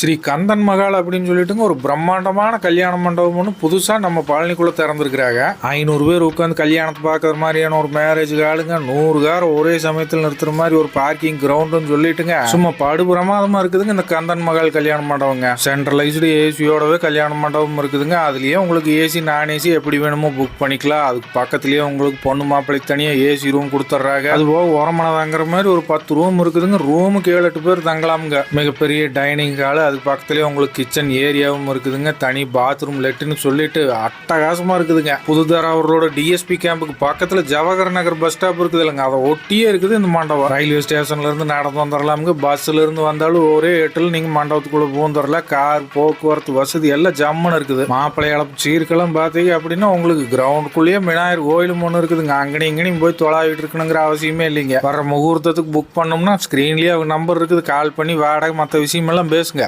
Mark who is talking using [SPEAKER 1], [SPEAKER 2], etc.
[SPEAKER 1] ஸ்ரீ கந்தன் மகால் அப்படின்னு சொல்லிட்டுங்க ஒரு பிரம்மாண்டமான கல்யாண மண்டபம் ஒன்று புதுசாக நம்ம பழனிக்குள்ளே திறந்துருக்குறாங்க. ஐநூறு பேர் உட்காந்து கல்யாணத்தை பார்க்குற மாதிரியான ஒரு மேரேஜ் காலுங்க நூறு கார் ஒரே சமயத்தில் நிறுத்துற மாதிரி ஒரு பார்க்கிங் கிரவுண்டுன்னு சொல்லிட்டுங்க. சும்மா படு பிரமாதமாக இருக்குதுங்க இந்த கந்தன் மகால் கல்யாண மண்டபங்க. சென்ட்ரலைஸ்டு ஏசியோடவே கல்யாண மண்டபம் இருக்குதுங்க. அதுலேயே உங்களுக்கு ஏசி நான் ஏசி எப்படி வேணுமோ புக் பண்ணிக்கலாம். அதுக்கு பக்கத்துலேயே உங்களுக்கு பொண்ணு மாப்பிள்ளை தனியாக ஏசி ரூம் கொடுத்துட்றாங்க அது போக உரமனை தங்குற மாதிரி ஒரு பத்து ரூம் இருக்குதுங்க. ரூமுக்கு ஏழு எட்டு பேர் தங்கலாமுங்க. மிகப்பெரிய டைனிங் ஹால் அதுக்கு பக்கத்துலேயே உங்களுக்கு கிச்சன் ஏரியாவும் இருக்குதுங்க. தனி பாத்ரூம் லெட்டுன்னு சொல்லிட்டு அட்டகாசமாக இருக்குதுங்க. புதுதாராவூரோட டிஎஸ்பி கேம்புக்கு பக்கத்தில் ஜவஹர் நகர் பஸ் ஸ்டாப் இருக்குது இல்லைங்க. அதை ஒட்டியே இருக்குது இந்த மண்டபம். ரயில்வே ஸ்டேஷன்ல இருந்து நடந்து வந்துடலாமுங்க பஸ்ஸுலேருந்து இருந்து வந்தாலும் ஒரே எட்டில் நீங்கள் மண்டபத்துக்குள்ளே பூந்துடலாம் கார் போக்குவரத்து வசதி எல்லாம் ஜம்முன்னு இருக்குது. மாப்பிள்ளை இழப்பு சீர்க்கெல்லாம் பார்த்தீங்க அப்படின்னா உங்களுக்கு கிரவுண்டுக்குள்ளேயே விநாயகர் கோயிலும் ஒன்று இருக்குதுங்க. அங்கனையும் இங்கனையும் போய் தொலாவிட்டு இருக்கணுங்கிற அவசியமே இல்லைங்க. வர முகூர்த்தத்துக்கு புக் பண்ணோம்னா ஸ்க்ரீன்லேயே அவங்க நம்பர் இருக்குது. கால் பண்ணி வாடகை மற்ற விஷயமெல்லாம் பேசுங்க.